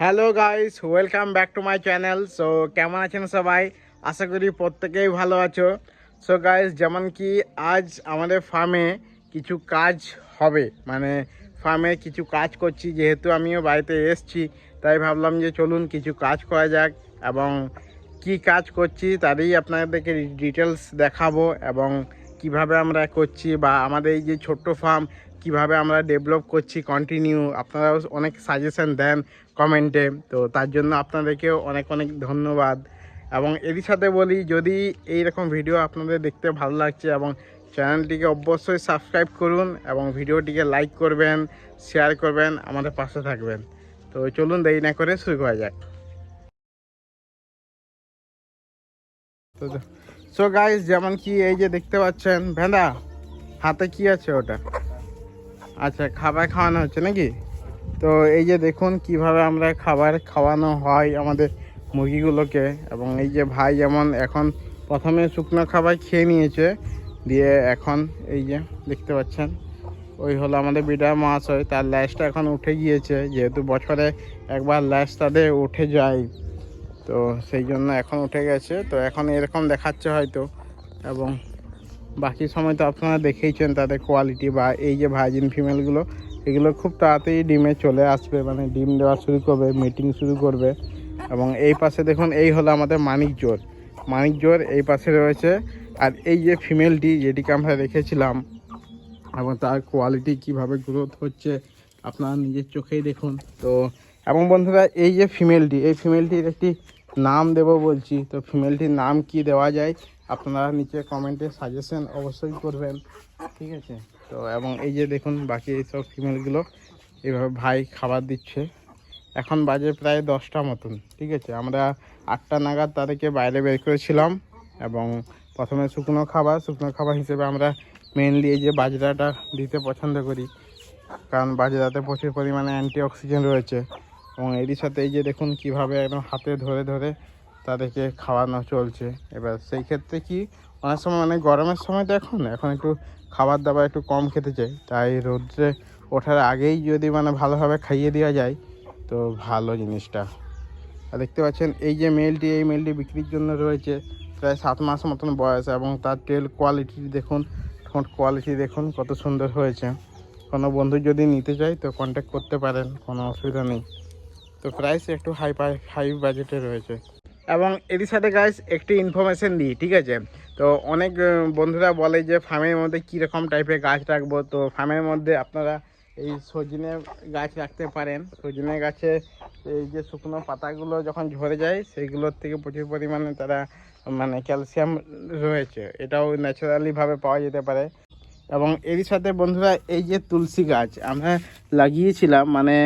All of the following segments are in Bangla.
Hello guys welcome back to my channel so কেমন আছেন সবাই? আশা করি প্রত্যেকেই ভালো আছো। সো গাইস যেমন কি আজ আমাদের ফার্মে কিছু কাজ হবে। মানে ফার্মে কিছু কাজ করছি। যেহেতু আমিও বাড়িতে এসছি, তাই ভাবলাম যে চলুন কিছু কাজ করা যাক এবং কি কাজ করছি তারই আপনাদেরকে ডিটেলস দেখাবো এবং কীভাবে আমরা করছি বা আমাদের এই যে ছোট্ট ফার্ম কীভাবে আমরা ডেভেলপ করছি কন্টিনিউ আপনারাও অনেক সাজেশন দেন। কমেন্টে। তো তার জন্য আপনাদেরকেও অনেক অনেক ধন্যবাদ। এবং এরই সাথে বলি, যদি এই রকম ভিডিও আপনাদের দেখতে ভালো লাগছে এবং চ্যানেলটিকে অবশ্যই সাবস্ক্রাইব করুন এবং ভিডিওটিকে লাইক করবেন শেয়ার করবেন, আমাদের পাশে থাকবেন। তো চলুন দেরি না করে শুরু করা যাক। সো গাইস যেমন কি এই যে দেখতে পাচ্ছেন ভেন্দা হাতে কি আছে ওটা? আচ্ছা খাবার খাওয়ানো হচ্ছে নাকি? তো এই যে দেখুন কীভাবে আমরা খাবার খাওয়ানো হয় আমাদের মুরগিগুলোকে, এবং এই যে ভাই যেমন এখন প্রথমে শুকনো খাবার খেয়ে নিয়েছে, দিয়ে এখন এই যে দেখতে পাচ্ছেন, ওই হলো আমাদের বিডার মাছ হয় তার ল্যাসটা এখন উঠে গিয়েছে, যেহেতু বছরে একবার ল্যাস তাদের উঠে যায়, তো সেই জন্য এখন উঠে গেছে, তো এখন এরকম দেখাচ্ছে হয়তো, এবং বাকি সময় তো আপনারা দেখেইছেন তাদের কোয়ালিটি বা এই যে ভার্জিন ফিমেলগুলো এগুলো খুব তাড়াতাড়ি ডিমে চলে আসবে মানে ডিম দেওয়া শুরু করবে মিটিং শুরু করবে। এবং এই পাশে দেখুন, এই হলো আমাদের মানিক জোর। মানিক জোর এই পাশে রয়েছে। আর এই যে ফিমেলটি যেটিকে আমরা রেখেছিলাম, এবং তার কোয়ালিটি কীভাবে গ্রোথ হচ্ছে, আপনারা নিজের চোখেই দেখুন। তো, এবং বন্ধুরা, এই যে ফিমেলটি এই ফিমেলটির একটি নাম দেব বলছি। তো ফিমেলটির নাম কি দেওয়া যায়? আপনারা নিচে কমেন্টে সাজেশন অবশ্যই করবেন, ঠিক আছে? তো এবং এই যে দেখুন, বাকি এইসব ফিমেলগুলো এইভাবে ভাই খাবার দিচ্ছে। এখন বাজে প্রায় দশটা মতন, ঠিক আছে? আমরা আটটা নাগাদ তাদেরকে বাইরে বের করেছিলাম এবং প্রথমে শুকনো খাবার শুকনো খাবার হিসেবে আমরা মেনলি এই যে বাজরাটা দিতে পছন্দ করি। কারণ বাজরাতে প্রচুর পরিমাণে অ্যান্টি অক্সিজেন রয়েছে। এবং এরই সাথে এই যে দেখুন, কীভাবে একদম হাতে ধরে ধরে তাদেরকে খাওয়ানো চলছে। এবার সেই ক্ষেত্রে কি, অনেক সময় মানে গরমের সময় তো এখন এখন একটু খাবার দাবার একটু কম খেতে চাই। তাই রোদ্রে ওঠার আগেই যদি মানে ভালোভাবে খাইয়ে দেওয়া যায়, তো ভালো জিনিসটা। আর দেখতে পাচ্ছেন, এই যে মেলটি এই মেলটি বিক্রির জন্য রয়েছে প্রায় সাত মাস মতন বয়স এবং তার তেল কোয়ালিটি দেখুন ঠোঁট কোয়ালিটি দেখুন কত সুন্দর হয়েছে। কোনো বন্ধু যদি নিতে চায় তো কন্ট্যাক্ট করতে পারেন, কোনো অসুবিধা নেই। তো প্রাইস একটু হাই হাই বাজেটে রয়েছে। এবং এরই সাথে গাইস একটি ইনফরমেশন দিই, ঠিক আছে? তো অনেক বন্ধুরা বলে যে ফার্মের মধ্যে কীরকম টাইপের গাছ রাখব? তো ফার্মের মধ্যে আপনারা এই সজনে গাছ রাখতে পারেন। সজনে গাছে এই যে শুকনো পাতাগুলো যখন ঝরে যায় সেইগুলোর থেকে প্রচুর পরিমাণে তারা মানে ক্যালসিয়াম রয়েছে। এটাও ন্যাচারালিভাবে পাওয়া যেতে পারে। এবং এরই সাথে বন্ধুরা, এই যে তুলসী গাছ, আমরা লাগিয়েছিলাম মানে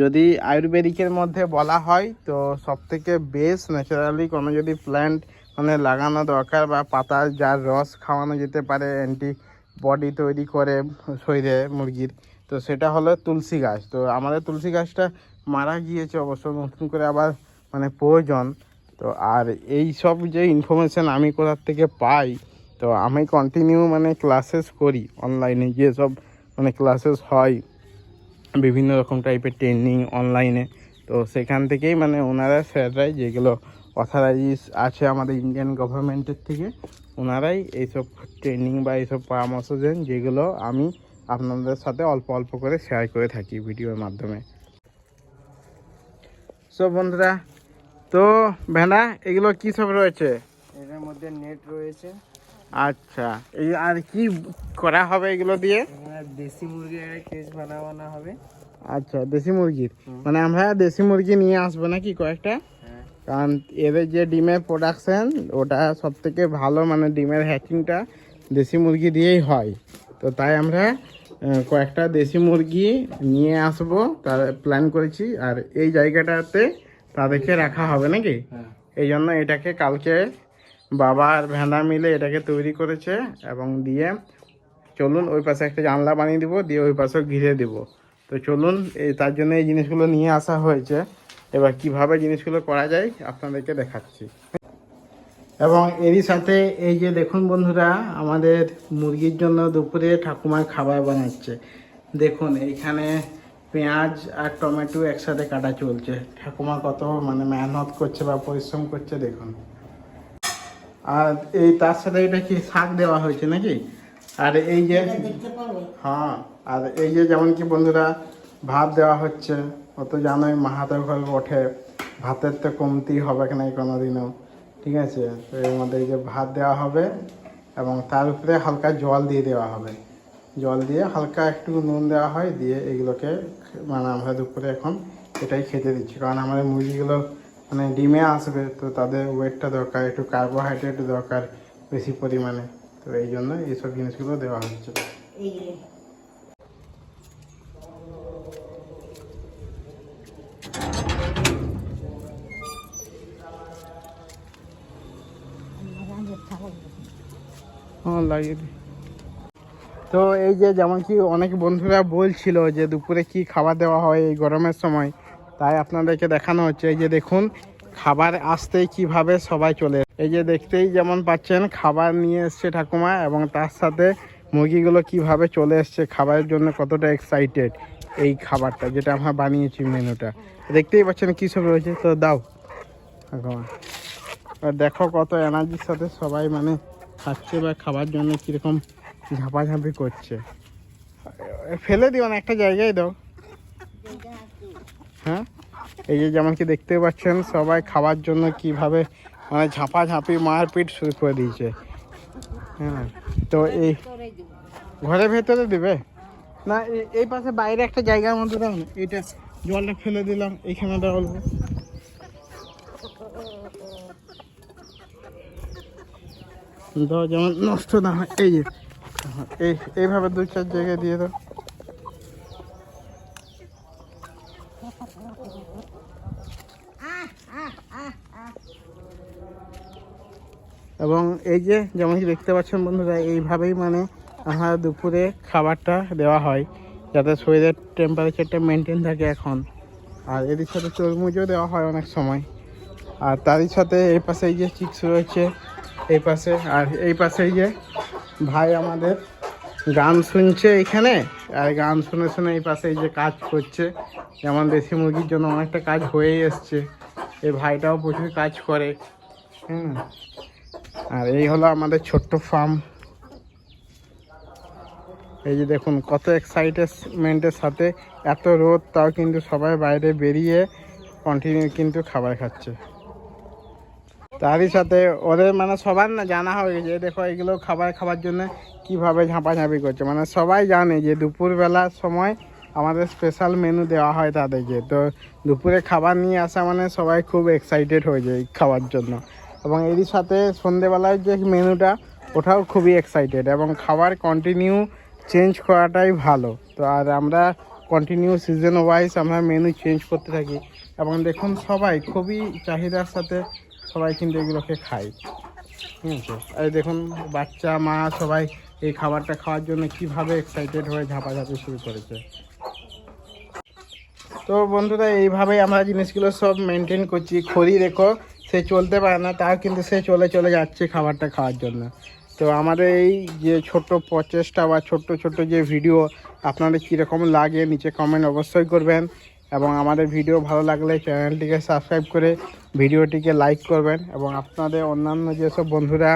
যদি আয়ুর্বেদিকের মধ্যে বলা হয়, তো সব থেকে বেস্ট ন্যাচারালি কোনো যদি প্ল্যান্ট মানে লাগানো দরকার বা পাতার যার রস খাওয়ানো যেতে পারে অ্যান্টি বডি তৈরি করে শরীরে মুরগির, তো সেটা হলো তুলসী গাছ। তো আমাদের তুলসী গাছটা মারা গিয়েছে অবশ্য, নতুন করে আবার মানে প্রয়োজন। তো আর এই সব যে ইনফরমেশান আমি কোথার থেকে পাই, তো আমি কন্টিনিউ মানে ক্লাসেস করি অনলাইনে যেসব মানে ক্লাসেস হয় বিভিন্ন রকম টাইপের ট্রেনিং অনলাইনে তো সেখান থেকেই মানে ওনারা স্যাররাই যেগুলো অথরাইজ আছে আমাদের ইন্ডিয়ান গভর্নমেন্টের থেকে, ওনারাই এইসব ট্রেনিং বা এইসব পরামর্শ দেন যেগুলো আমি আপনাদের সাথে অল্প অল্প করে শেয়ার করে থাকি ভিডিওর মাধ্যমে। সব বন্ধুরা, তো ভেনা এগুলো কী সব রয়েছে? এটার মধ্যে নেট রয়েছে। আচ্ছা এই আর কি করা হবে এগুলো দিয়ে? দেশি মুরগির একটা কেজ বানানো হবে। আচ্ছা দেশি মুরগির? মানে আমরা দেশি মুরগি নিয়ে আসব নাকি কয়েকটা? হ্যাঁ। কারণ এদের যে ডিমের প্রোডাকশন ওটা সব থেকে ভালো মানে ডিমের হ্যাচিংটা দেশি মুরগি দিয়েই হয়। তো তাই আমরা কয়েকটা দেশি মুরগি নিয়ে আসব তার প্ল্যান করেছি। আর এই জায়গাটাতে তাদেরকে রাখা হবে নাকি? হ্যাঁ। এই জন্য এটাকে কালকে বাবা আর ভেঁদা মিলে এটাকে তৈরি করেছে এবং দিয়ে চলুন ওই পাশে একটা জানলা বানিয়ে দিব, দিয়ে ওই পাশে ঘিরে দিব। তো চলুন, এই তার জন্য এই জিনিসগুলো নিয়ে আসা হয়েছে। এবার কীভাবে জিনিসগুলো করা যায় আপনাদেরকে দেখাচ্ছি। এবং এরই সাথে এই যে দেখুন বন্ধুরা, আমাদের মুরগির জন্য দুপুরে ঠাকুমা খাবার বানাচ্ছে। দেখুন, এইখানে পেঁয়াজ আর টমেটো একসাথে কাটা চলছে। ঠাকুমা কত মানে মেহনত করছে বা পরিশ্রম করছে, দেখুন। আর এই তার সাথে এটা কি শাক দেওয়া হয়েছে নাকি? আর এই যে হ্যাঁ আর এই যে যেমন কি বন্ধুরা ভাত দেওয়া হচ্ছে ও তো জানোই মাহাতের ঘর ওঠে ভাতের তো কমতি হবে কি না কোনোদিনও ঠিক আছে? তো এর মধ্যে এই যে ভাত দেওয়া হবে এবং তার উপরে হালকা জল দিয়ে দেওয়া হবে। জল দিয়ে হালকা একটু নুন দেওয়া হয় দিয়ে এগুলোকে মানে আমরা দুপুরে এখন এটাই খেতে দিচ্ছি কারণ আমাদের মুরগিগুলো মানে ডিমে আসবে তো তাদের ওয়েটটা দরকার একটু কার্বোহাইড্রেট দরকার বেশি পরিমাণে। তো এই জন্য এইসব জিনিসগুলো দেওয়া হচ্ছে। হ্যাঁ লাগিয়ে দিই। তো এই যে যেমন কি অনেক বন্ধুরা বলছিল যে দুপুরে কি খাবার দেওয়া হয় এই গরমের সময় তাই আপনাদেরকে দেখানো হচ্ছে। এই যে দেখুন, খাবার আসতেই কীভাবে সবাই চলে। এই যে দেখতেই যেমন পাচ্ছেন, খাবার নিয়ে এসছে ঠাকুমা এবং তার সাথে মুরগিগুলো কীভাবে চলে এসছে, খাবারের জন্য কতটা এক্সাইটেড এই খাবারটা, যেটা আমরা বানিয়েছি মেনুটা। দেখতেই পাচ্ছেন কী সব রয়েছে, তো দাও। ঠাকুমা দেখো কত এনার্জির সাথে সবাই মানে খাচ্ছে বা খাবার জন্য কীরকম ঝাপাঝাপি করছে। ফেলে দিও না, একটা জায়গায় দাও। হ্যাঁ? এই যে যেমন কি দেখতে পাচ্ছেন, সবাই খাবার জন্য কীভাবে মানে ঝাঁপাঝাঁপি, মারপিট শুরু করে দিয়েছে। হ্যাঁ তো এই ঘরের ভেতরে দিবে? না, এই পাশে বাইরে একটা জায়গার মধ্যে দাও না। এইটা জলটা ফেলে দিলাম, এইখানে অল্প দাও, যেমন নষ্ট না হয়। এই যে, এই এইভাবে দু চার জায়গায় দিয়ে দাও। এবং এই যে যেমন দেখতে পাচ্ছেন বন্ধুরা, এইভাবেই মানে আমার দুপুরে খাবারটা দেওয়া হয়, যাতে শরীরের টেম্পারেচারটা মেনটেন থাকে এখন। আর এর সাথে তরমুজও দেওয়া হয় অনেক সময়। আর তারই সাথে এই পাশে এই যে চিপস রয়েছে, এই পাশে, আর এই পাশে যে ভাই আমাদের গান শুনছে এখানে, আর গান শুনে শুনে এই পাশে এই যে কাজ করছে। যেমন দেশি মুরগির জন্য অনেকটা কাজ হয়েই এসছে। এই ভাইটাও প্রচুর কাজ করে। হুম। আর এই হলো আমাদের ছোট্ট ফার্ম এই যে দেখুন, কত এক্সাইটেডমেন্টের সাথে এত রোদ, তাও কিন্তু সবাই বাইরে বেরিয়ে কন্টিনিউ কিন্তু খাবার খাচ্ছে। তারই সাথে ওদের মানে সবার না জানা হয়ে গেছে দেখো এগুলো খাবার খাবার জন্য কীভাবে ঝাঁপাঝাঁপি করছে। মানে সবাই জানে যে দুপুরবেলার সময় আমাদের স্পেশাল মেনু দেওয়া হয় তাদেরকে। তো দুপুরে খাবার নিয়ে আসা মানে সবাই খুব এক্সাইটেড হয়ে যায় খাওয়ার জন্য। এবং এরই সাথে সন্ধেবেলায় যে মেনুটা ওটাও খুবই এক্সাইটেড এবং খাবার কন্টিনিউ চেঞ্জ করাটাই ভালো। তো আর আমরা কন্টিনিউ সিজন ওয়াইজ আমরা মেনু চেঞ্জ করতে থাকি। এবং দেখুন সবাই খুবই চাহিদার সাথে সবাই কিন্তু এগুলোকে খায়। ঠিক আছে এই দেখুন, বাচ্চা, মা সবাই এই খাবারটা খাওয়ার জন্য কীভাবে এক্সাইটেড হয়ে ঝাঁপাঝাঁপি শুরু করেছে। তো বন্ধুরা, এইভাবেই আমরা জিনিসগুলো সব মেনটেন করছি। খড়ি রেখো, সে চলতে পারে না, তাও কিন্তু সে চলে চলে যাচ্ছে খাবারটা খাওয়ার জন্য। তো আমাদের এই যে ছোট্ট প্রচেষ্টা বা ছোট্ট ছোট্ট যে ভিডিও আপনাদের কীরকম লাগে, নিচে কমেন্ট অবশ্যই করবেন। এবং আমাদের ভিডিও ভালো লাগলে চ্যানেলটিকে সাবস্ক্রাইব করে ভিডিওটিকে লাইক করবেন এবং আপনাদের অন্যান্য যেসব বন্ধুরা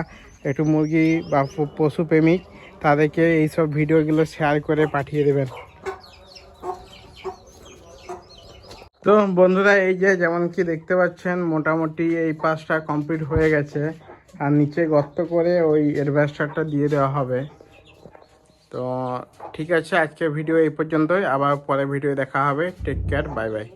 একটু মুরগি বা পশুপ্রেমিক তাদেরকে এইসব ভিডিওগুলো শেয়ার করে পাঠিয়ে দেবেন। তো বন্ধুরা, এই যে যেমন কি দেখতে পাচ্ছেন, মোটামুটি এই পাশটা কমপ্লিট হয়ে গেছে। আর নিচে গর্ত করে ওই এডভেস্টারটা দিয়ে দেওয়া হবে। তো ঠিক আছে, আজকের ভিডিও এই পর্যন্তই। আবার পরে ভিডিও দেখা হবে। Take care bye bye